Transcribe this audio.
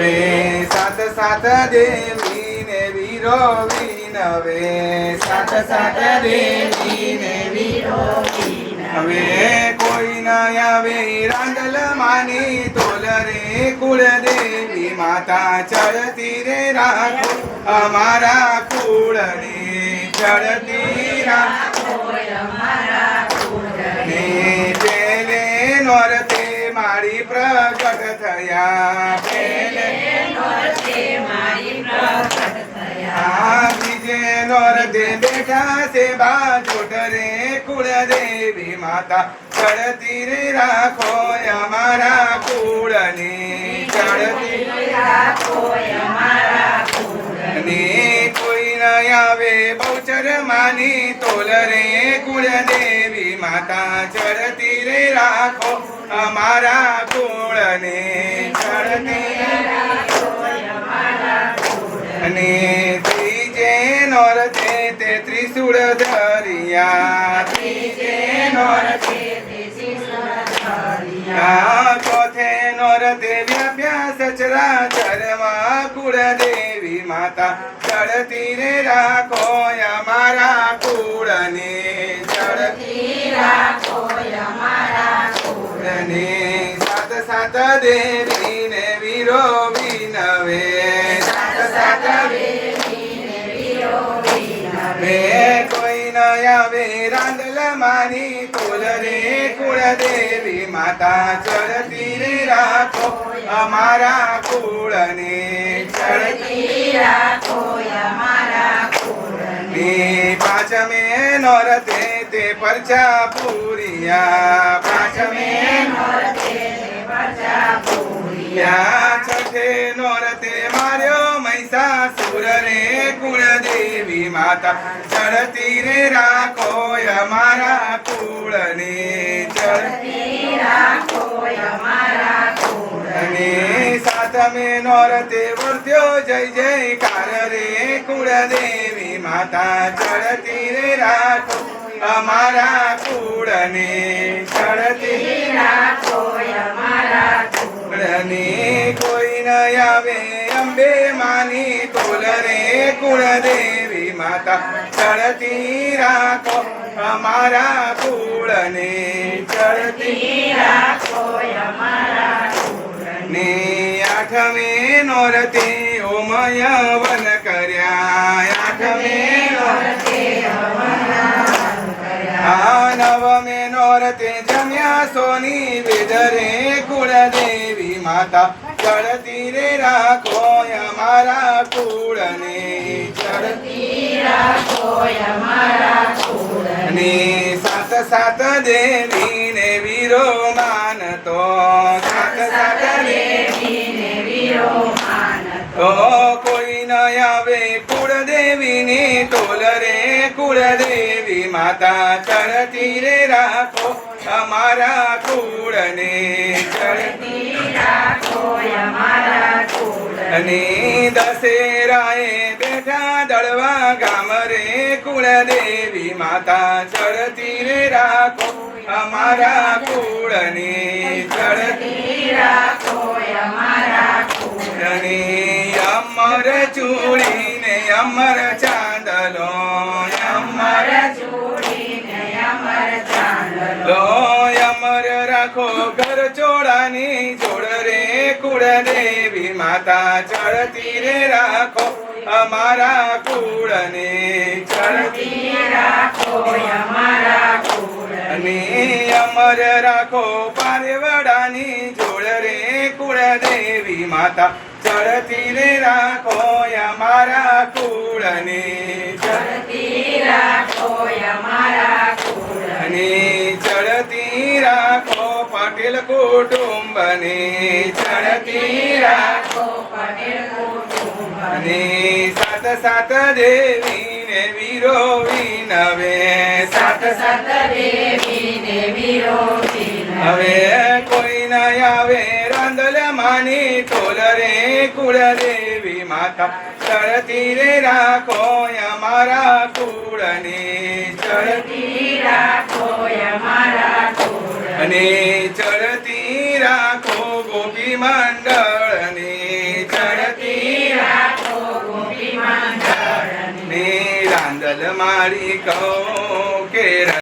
હવે સાત સાત દેવીને વીરો વિનવે સાત સાત વીરો હવે કોઈ ન આવે રાંદલ માની તોલ રે કુળ દેવી માતા ચડતી રે રાખો. અમારા કુળને ચડતી રાખો. ને પેલે નોરતે મારી પ્રગટ થયા. બીજે નોરતે બેઠા છે બાજોટ રે કુળ દેવી માતા ચડતી રે રાખો અમારા કુળને ચડતી અને કોઈ ન આવે બહુચર માની તોલ રે કુળ દેવી માતા, ચડતી રે રાખો અમારા કુળને. અને ત્રીજે નોરતે તે ત્રિશુળ ધરિયા. ચોથે નોરતે વ્યાપ્યા સચરાચરમાં કુળ દેવી માતા. ચડતી રે રાખો અમારા કુળને. ચડતી કુળને. સાત સાત દેવીને મે કોઈ ન આવે રાંદલ માની તોલ રે, કુળ દેવી માતા ચડતી રે રાખો, અમારા કુળને ચડતી ને પાંચમે નોરતે તે પરચા પૂરિયા, પાંચમે યા પરચા પૂરિયા છઠે મહિષાસુર રે દેવી માતા. ચડતી રે રાખો અમારા કુળને ચડતી અને સાતમે નોરતે વર્ત્યો જય જયકાર રે દેવી માતા. ચડતી રે રાખો અમારા કુળને ચડતી કુળને કોઈ ન આવે અંબે માની તોલ રે કુળ દેવી માતા ચડતી રાખો અમારા કુળને ચડતી ને આઠમે નોરતે ઓમય વન કર્યા આઠમે નોરતે આ નવમે નોરતે જમ્યા સોની વિદરે કુળ દેવી માતા. ચડતી રે રાખો અમારા કુળને. ચડતી ને સાત સાત દેવીને વીરો માનતો. સાત સાત તો કોઈ ન આવે કુળ દેવીની ટોલ રે દેવી માતા ચડતી રે રાખો, અમારા કુળને અને દશેરાએ બેઠા દળવા ગામ રે, કુળદેવી માતા ચડતી રે રાખો, અમારા કુળને ચડતી કુળને અમર ચૂડીને અમર ચાંદલો રાખો ઘર ચોડાની જોડ રે, કુળ દેવી માતા ચડતી રે રાખો. અમારા કુળને ચડતી અને અમર રાખો પારેવડાની જોડ રે, કુળ દેવી માતા ચડતી રે રાખો, અમારા કુળને ચડતી રાખો, અમારા કુળ રાખો પટેલ કુટુંબને ચડતી રાખો. અને સાત સાત દેવીને વીરો વિનવે સાત સાત હવે કોઈ ન આવે રાંદલ માની તોલ રે કુળ દેવી માતા. ચડતી રે રાખો અમારા કુળને. ચડતી અને મંડળની ચડતી રાખો ગોપી મંડળની રાંદલ મારી કહો કે